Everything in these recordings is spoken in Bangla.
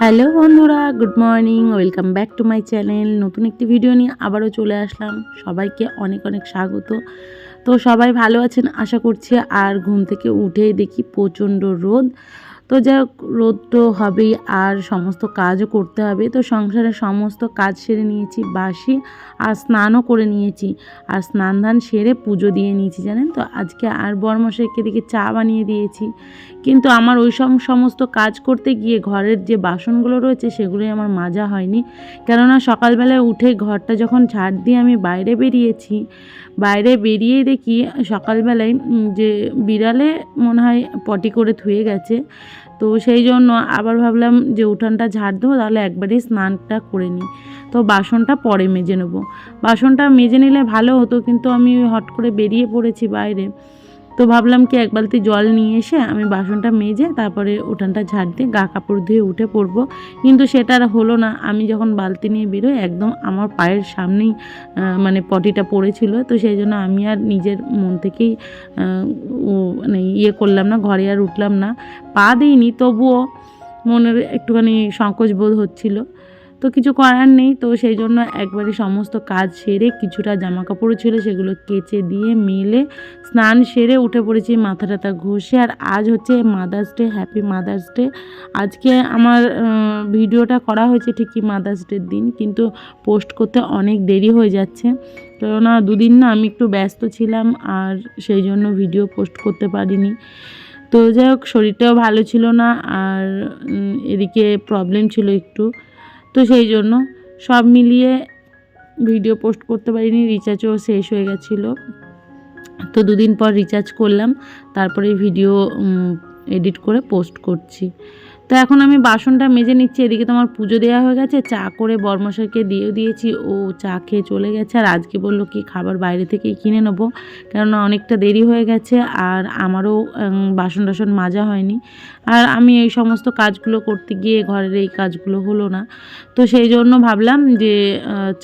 Hello বন্ধুরা good morning welcome back to my channel নতুন একটি ভিডিও নিয়ে আবারও চলে আসলাম। সবাইকে অনেক অনেক স্বাগত। তো সবাই ভালো আছেন? আশা করছি আর ঘুম থেকে উঠেই দেখি প্রচণ্ড রোদ। তো হোক রোদ তো হবেই, আর সমস্ত কাজও করতে হবে। তো সংসারের সমস্ত কাজ সেরে নিয়েছি বাসি। আর স্নানও করে নিয়েছি। আর স্নান ধান সেরে পুজো দিয়ে নিয়েছি, জানেন তো? আজকে আর বরমশাইকে দিকে চা বানিয়ে দিয়েছি। কিন্তু আমার ওই সব সমস্ত কাজ করতে গিয়ে ঘরের যে বাসনগুলো রয়েছে সেগুলোই আমার মাজা হয়নি। কেননা সকালবেলায় উঠে ঘরটা যখন ঝাড় দিয়ে আমি বাইরে বেরিয়েছি, বাইরে বেরিয়েই দেখি সকালবেলায় যে বিড়ালে মনে হয় পটি করে ধুয়ে গেছে। তো সেই জন্য আবার ভাবলাম যে উঠানটা ঝাড় দেবো, তাহলে একবারেই স্নানটা করে নিই। তো বাসনটা পরে মেজে নেব। বাসনটা মেজে নিলে ভালো হতো, কিন্তু আমি হট করে বেরিয়ে পড়েছি বাইরে। তো ভাবলাম কি এক বালতি জল নিয়ে এসে আমি বাসনটা মেজে তারপরে উঠানটা ঝাড় দিয়ে গা কাপড় ধুয়ে উঠে পড়ব। কিন্তু সেটা আর হলো না, আমি যখন বালতি নিয়ে বেরোই একদম আমার পায়ের সামনেই মানে পটিটা পড়েছিল। তো সেই জন্য আমি আর নিজের মন থেকেই মানে ইয়ে করলাম না, ঘরে আর উঠলাম না। পা দিইনি, তবুও মনের একটুখানি সংকোচ বোধ হচ্ছিল। তো কিছু করার নেই, তো সেই জন্য একবারে সমস্ত কাজ সেরে কিছুটা জামা কাপড় ছিল সেগুলো কেচে দিয়ে মেলে স্নান সেরে উঠে পড়েছি, মাথা টাথা ঘষে। আর আজ হচ্ছে mother's day happy mother's day আজকে আমার ভিডিওটা করা হয়েছে ঠিকই মাদার্স ডের দিন, কিন্তু পোস্ট করতে অনেক দেরি হয়ে যাচ্ছে। কেননা দুদিন না আমি একটু ব্যস্ত ছিলাম আর সেই জন্য ভিডিও পোস্ট করতে পারিনি। তো যাই হোক, শরীরটাও ভালো ছিল না আর এদিকে প্রবলেম ছিল একটু। তো সেই জন্য সব মিলিয়ে ভিডিও পোস্ট করতে পারিনি রিচার্জও শেষ হয়ে গেছিল। তো দুদিন পর রিচার্জ করলাম, তারপরে ভিডিও এডিট করে পোস্ট করছি। তো এখন আমি বাসনটা মেজে নিচ্ছি, এদিকে তোমার পুজো দেওয়া হয়ে গেছে, চা করে বর্মশাইকে দিয়েও দিয়েছি, ও চা খেয়ে চলে গেছে, আর আজকে বলল কি খাবার বাইরে থেকেই কিনে নেব, কেননা অনেকটা দেরি হয়ে গেছে, আর আমারও বাসন টাসন মাজা হয়নি, আর আমি এই সমস্ত কাজগুলো করতে গিয়ে ঘরের এই কাজগুলো হলো না, তো সেই জন্য ভাবলাম যে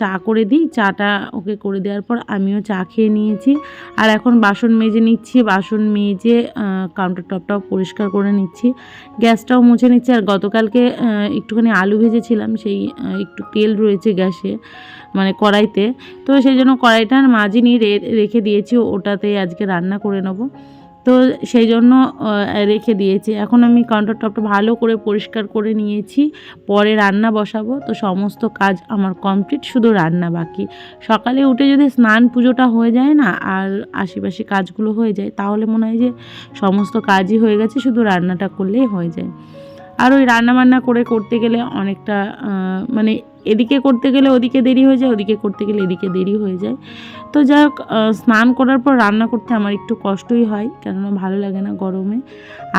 চা করে দিই, চাটা ওকে করে দেওয়ার পর আমিও চা খেয়ে নিয়েছি, আর এখন বাসন মেজে নিচ্ছি, বাসন মেজে কাউন্টার টপটাও পরিষ্কার করে নিচ্ছি, গ্যাসটাও মুছে নিচ্ছি আর গতকালকে একটুখানি আলু ভেজেছিলাম, সেই একটু তেল রয়েছে গ্যাসে মানে কড়াইতে। তো সেই জন্য কড়াইটার রে- রেখে দিয়েছি, ওটাতে আজকে রান্না করে নেব। তো সেই জন্য রেখে দিয়েছি। এখন আমি কাউন্টার টপটা ভালো করে পরিষ্কার করে নিয়েছি, পরে রান্না বসাবো। তো সমস্ত কাজ আমার কমপ্লিট শুধু রান্না বাকি। সকালে উঠে যদি স্নান পুজোটা হয়ে যায় না, আর আশেপাশে কাজগুলো হয়ে যায়, তাহলে মনে হয় যে সমস্ত কাজই হয়ে গেছে, শুধু রান্নাটা করলেই হয়ে যায়। আর ওই রান্নাবান্না করে করতে গেলে অনেকটা মানে এদিকে করতে গেলে ওদিকে দেরি হয়ে যায়, ওদিকে করতে গেলে এদিকে দেরি হয়ে যায়। তো যাই হোক স্নান করার পর রান্না করতে আমার একটু কষ্টই হয়, কেননা ভালো লাগে না গরমে।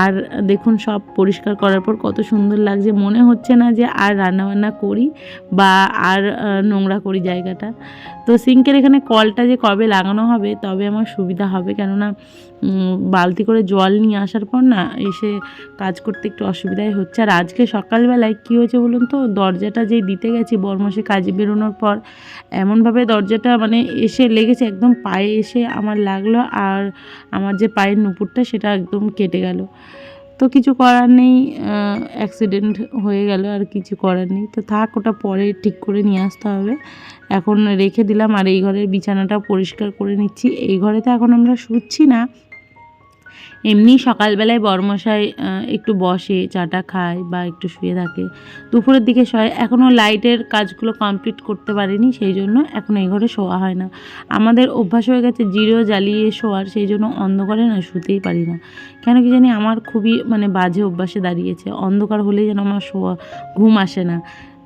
আর দেখুন, সব পরিষ্কার করার পর কত সুন্দর লাগছে, মনে হচ্ছে না যে আর রান্নাবান্না করি বা আর নোংরা করি জায়গাটা। তো সিঙ্কের এখানে কলটা যে কবে লাগানো হবে, তবে আমার সুবিধা হবে, কেননা বালতি করে জল নিয়ে আসার পর না এসে কাজ করতে একটু অসুবিধাই হচ্ছে। আর আজকে সকালবেলায় কী হয়েছে বলুন তো, দরজাটা যেই দিতে গেছি বরমাসে কাজে বেরোনোর পর এমনভাবে দরজাটা মানে এসে লেগেছে, একদম পায়ে এসে আমার লাগল আর আমার যে পায়ের নুপুরটা সেটা একদম কেটে গেল। তো কিছু করার নেই অ্যাক্সিডেন্ট হয়ে গেল আর কিছু করার নেই। তো থাক, ওটা পরে ঠিক করে নিয়ে আসতে হবে। এখন রেখে দিলাম আর এই ঘরের বিছানাটা পরিষ্কার করে নিচ্ছি। এই ঘরে তো এখন আমরা শুচ্ছি না। এমনি সকালবেলায় বরমশাই একটু বসে, চাটা খায় বা একটু শুয়ে থাকে। দুপুরের দিকে শোয় এখনও লাইটের কাজগুলো কমপ্লিট করতে পারিনি, সেই জন্য এখন এই ঘরে শোয়া হয় না। আমাদের অভ্যাস হয়ে গেছে জিরো জ্বালিয়ে শোয়ার, সেই জন্য অন্ধকারে না শুতেই পারি না। কেন কি জানি আমার খুবই মানে বাজে অভ্যাসে দাঁড়িয়েছে। অন্ধকার হলেই যেন আমার শোয়া, ঘুম আসে না।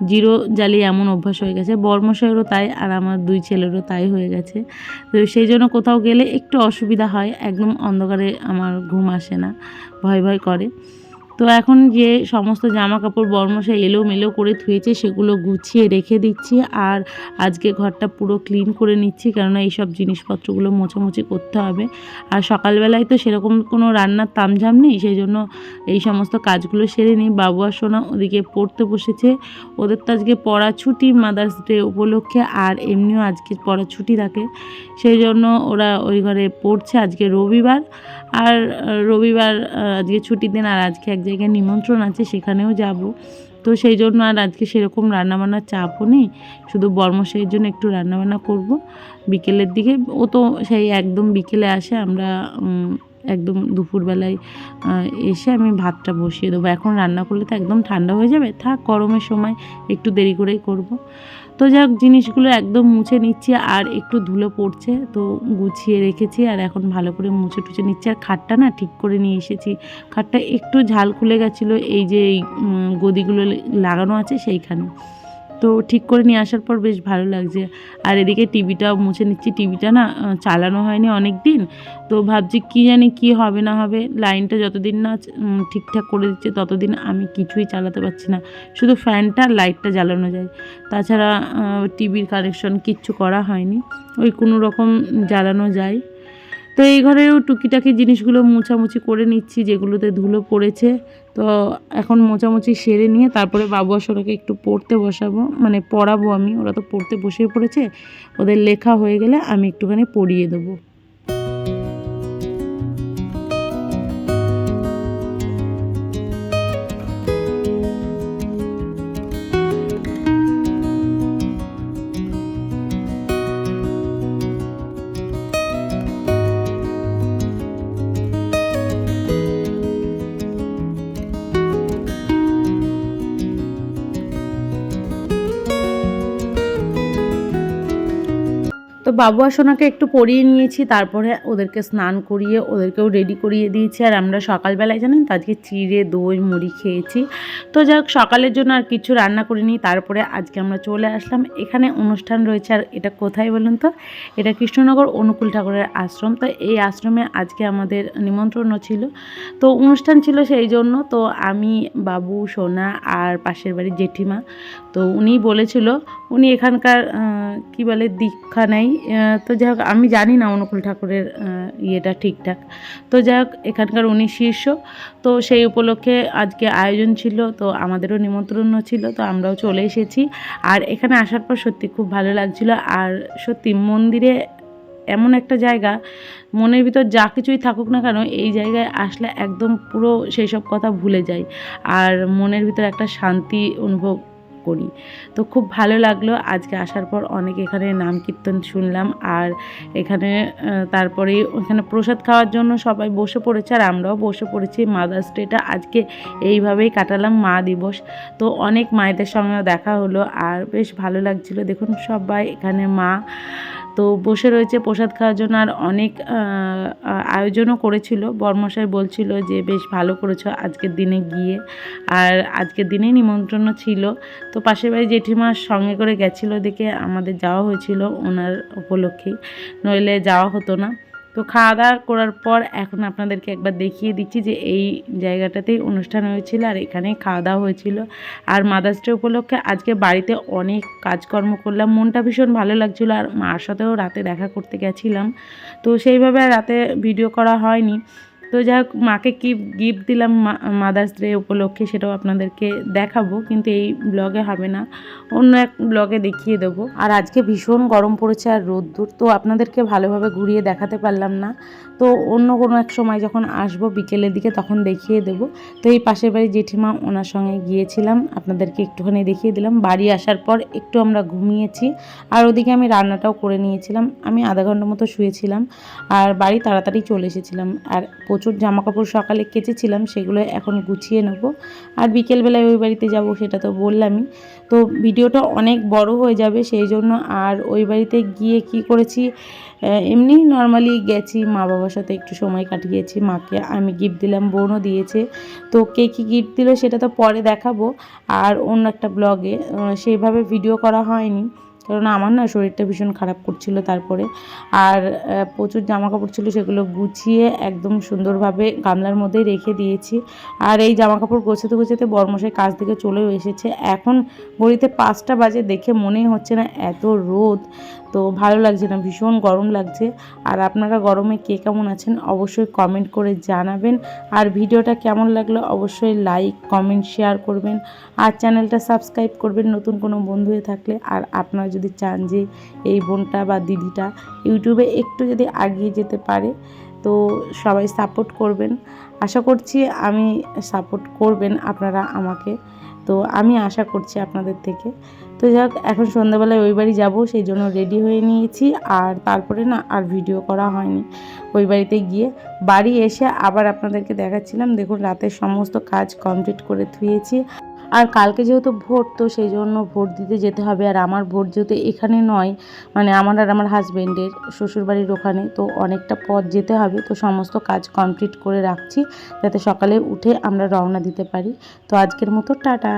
জিরো জ্বালিয়ে এমন অভ্যাস হয়ে গেছে। বর্মশাইয়েরও তাই, আর আমার দুই ছেলেরও তাই হয়ে গেছে। তো সেই জন্য কোথাও গেলে একটু অসুবিধা হয়, একদম অন্ধকারে আমার ঘুম আসে না, ভয় ভয় করে। তো এখন যে সমস্ত জামা কাপড় বর্মশা এলো মেলো করে ধুয়েছে, সেগুলো গুছিয়ে রেখে দিচ্ছি আর আজকে ঘরটা পুরো ক্লিন করে নিচ্ছি কেননা এইসব জিনিসপত্রগুলো মোছামুছি করতে হবে। আর সকালবেলায় তো সেরকম কোনো রান্নার তামঝাম নেই সেই জন্য এই সমস্ত কাজগুলো সেরে নিই। বাবু আর সোনা ওদিকে পড়তে বসেছে। ওদের তো আজকে পড়া ছুটি মাদার্স ডে উপলক্ষে, আর এমনিও আজকে পড়া ছুটি থাকে। সেই জন্য ওরা ওই ঘরে পড়ছে আজকে রবিবার। আর রবিবার আজকে ছুটির দিন, আর আজকে এক জায়গায় নিমন্ত্রণ আছে, সেখানেও যাব। তো সেই জন্য আর আজকে সেরকম রান্নাবান্নার চাপও নেই। শুধু বর্মশাইয়ের জন্য একটু রান্নাবান্না করব। বিকেলের দিকে ও তো সেই একদম বিকেলে আসে, আমরা একদম দুপুরবেলায় এসে আমি ভাতটা বসিয়ে দেবো। এখন রান্না করলে তো একদম ঠান্ডা হয়ে যাবে। থাক গরমের সময় একটু দেরি করেই করব। তো যাই হোক জিনিসগুলো একদম মুছে নিচ্ছি আর একটু ধুলো পড়ছে তো গুছিয়ে রেখেছি আর এখন ভালো করে মুছে টুছে নিচ্ছি। আর খাটটা না ঠিক করে নিয়ে এসেছি। খাটটা একটু ঝাল খুলে গেছিল এই যে এই, গদিগুলো লাগানো আছে সেইখানে। তো ঠিক করে নিয়ে আসার পর বেশ ভালো লাগছে। আর এদিকে টিভিটাও মুছে নিচ্ছি। টিভিটা না চালানো হয়নি অনেক দিন তো ভাবছি কী জানি কী হবে না হবে, লাইনটা যতদিন না ঠিকঠাক করে দিচ্ছে ততদিন আমি কিছুই চালাতে পারছি না। শুধু ফ্যানটা আর লাইটটা জ্বালানো যায়। তাছাড়া টিভির কানেকশন কিচ্ছু করা হয়নি। ওই কোনো রকম জ্বালানো যায়। তো এই ঘরেও টুকিটাকি জিনিসগুলো মোছামুছি করে নিচ্ছি, যেগুলোতে ধুলো পড়েছে। তো এখন মোছামুছি সেরে নিয়ে তারপরে বাবু আসরাকে একটু পড়তে বসাবো মানে পড়াবো আমি। ওরা তো পড়তে বসে পড়েছে। ওদের লেখা হয়ে গেলে আমি একটুখানি পড়িয়ে দেবো। বাবু আর সোনাকে একটু পরিয়ে নিয়েছি তারপরে ওদেরকে স্নান করিয়ে ওদেরকেও রেডি করিয়ে দিয়েছি। আর আমরা সকালবেলায় জানেন তো আজকে চিড়ে দই মুড়ি খেয়েছি। তো যাই সকালের জন্য আর কিছু রান্না করিনি তারপরে আজকে আমরা চলে আসলাম। এখানে অনুষ্ঠান রয়েছে আর এটা কোথায় বলুন তো? এটা কৃষ্ণনগর অনুকূল ঠাকুরের আশ্রম। তো এই আশ্রমে আজকে আমাদের নিমন্ত্রণও ছিল। তো অনুষ্ঠান ছিল সেই জন্য তো আমি বাবু সোনা আর পাশের বাড়ির জেঠিমা তো উনি বলেছিল উনি এখানকার কি বলে দীক্ষা আহ, তো যাই হোক, আমি জানি না অনুকূল ঠাকুরের ইয়েটা ঠিকঠাক। তো যাই হোক, এখানকার উনি শীর্ষ। তো সেই উপলক্ষে আজকে আয়োজন ছিল, তো আমাদেরও নিমন্ত্রণ ছিল, তো আমরাও চলে এসেছি। আর এখানে আসার পর সত্যি খুব ভালো লাগছিল। আর সত্যি মন্দিরে এমন একটা জায়গা, মনের ভিতর যা কিছুই থাকুক না কেন, এই জায়গায় আসলে একদম পুরো সেই সব কথা ভুলে যাই। আর মনের ভিতর একটা শান্তি অনুভব করি। তো খুব ভালো লাগল আজকে আসার পর অনেক এখানে নাম কীর্তন শুনলাম আর এখানে তারপরে ওখানে প্রসাদ খাওয়ার জন্য সবাই বসে পড়েছে আর আমরাও বসে পড়েছি। মাদার্স ডেটা আজকে এইভাবেই কাটালাম, মা দিবস। তো অনেক মায়েদের সঙ্গেও দেখা হলো আর বেশ ভালো লাগছিল। দেখুন সবাই এখানে মা তো বসে রয়েছে প্রসাদ খাওয়ার জন্য আর অনেক আয়োজনও করেছিল। বর্মশাই বলছিল যে, বেশ ভালো করেছ আজকের দিনে গিয়ে। আর আজকের দিনে নিমন্ত্রণও ছিল। তো পাশের বাড়ি জেঠিমার সঙ্গে করে গেছিল দেখে আমাদের যাওয়া হয়েছিল ওনার উপলক্ষেই নইলে যাওয়া হতো না। তো খাওয়া দাওয়া করার পর এখন আপনাদেরকে একবার দেখিয়ে দিচ্ছি যে এই জায়গাটাতেই অনুষ্ঠান হয়েছিল আর এখানেই খাওয়া দাওয়া হয়েছিল। আর মাদার্স ডে উপলক্ষে আজকে বাড়িতে অনেক কাজকর্ম করলাম। মনটা ভীষণ ভালো লাগছিল আর মার সাথেও রাতে দেখা করতে গেছিলাম। তো সেইভাবে রাতে ভিডিও করা হয়নি। তো যাই হোক মাকে কি গিফট দিলাম মাদার্স ডে উপলক্ষে সেটাও আপনাদেরকে দেখাবো, কিন্তু এই ব্লগে হবে না। অন্য এক ব্লগে দেখিয়ে দেবো। আর আজকে ভীষণ গরম পড়েছে আর রোদ্দুর, তো আপনাদেরকে ভালোভাবে ঘুরিয়ে দেখাতে পারলাম না। তো অন্য কোনো এক সময় যখন আসব বিকেলের দিকে তখন দেখিয়ে দেবো। তো এই পাশের বাড়ি জেঠিমা ওনার সঙ্গে গিয়েছিলাম, আপনাদেরকে একটুখানি দেখিয়ে দিলাম। বাড়ি আসার পর একটু আমরা ঘুমিয়েছি, আর ওদিকে আমি রান্নাটাও করে নিয়েছিলাম। আমি আধা ঘণ্টা মতো শুয়েছিলাম, আর বাড়ি তাড়াতাড়ি চলে এসেছিলাম। আর প্রচুর জামা কাপড় সকালে কেচেছিলাম, সেগুলো এখন গুছিয়ে নেব। আর বিকেলবেলায় ওই বাড়িতে যাব, সেটা তো বললামই। তো ভিডিওটা অনেক বড় হয়ে যাবে, সেই জন্য আর ওই বাড়িতে গিয়ে কি করেছি এমনি নর্মালি গেছি মা বাবার সাথে একটু সময় কাটিয়েছি, মাকে আমি গিফট দিলাম, বোনও দিয়েছে। তো কে কী গিফট দিল সেটা তো পরে দেখাবো। আর অন্য একটা ব্লগে সেইভাবে ভিডিও করা হয়নি। কারণ আমার না শরীরটা ভীষণ খারাপ করছিল তারপরে। আর প্রচুর জামা কাপড় ছিল সেগুলো গুছিয়ে একদম সুন্দরভাবে গামলার মধ্যেই রেখে দিয়েছি। আর এই জামা কাপড় গোছাতে গোছাতে বর্মশাই কাজ থেকে চলেও এসেছে। এখন ঘড়িতে পাঁচটা বাজে দেখে মনেই হচ্ছে না এত রোদ। তো ভালো লাগছে না, ভীষণ গরম লাগছে। আর আপনারা গরমে কে কেমন আছেন অবশ্যই কমেন্ট করে জানাবেন। আর ভিডিওটা কেমন লাগল অবশ্যই লাইক কমেন্ট শেয়ার করবেন। আর চ্যানেলটা সাবস্ক্রাইব করবেন নতুন কোনো বন্ধু হয়ে থাকলে। আর আপনারা যদি চান যে এই বোনটা বা দিদিটা ইউটিউবে একটু যদি আগিয়ে যেতে পারে, তো সবাই সাপোর্ট করবেন। আশা করছি আমি সাপোর্ট করবেন আপনারা আমাকে। তো আমি আশা করছি আপনাদের থেকে। তো যাক, এখন সন্ধ্যাবেলায় ওই বাড়ি যাব, সেই জন্য রেডি হয়ে নিয়েছি। আর তারপরে না আর ভিডিও করা হয়নি। ওই বাড়িতে গিয়ে বাড়ি এসে আবার আপনাদেরকে দেখাচ্ছিলাম। দেখুন, রাতের সমস্ত কাজ কমপ্লিট করে থুয়েছি আর কালকে যেহেতু ভোট, তো সেই জন্য ভোট দিতে যেতে হবে। আর আমার ভোট যেহেতু এখানে নয় মানে আমার আর আমার হাজব্যান্ডের শ্বশুরবাড়ির ওখানে, তো অনেকটা পথ যেতে হবে। তো সমস্ত কাজ কমপ্লিট করে রাখছি, যাতে সকালে উঠে আমরা রওনা দিতে পারি। তো আজকের মতো, টাটা।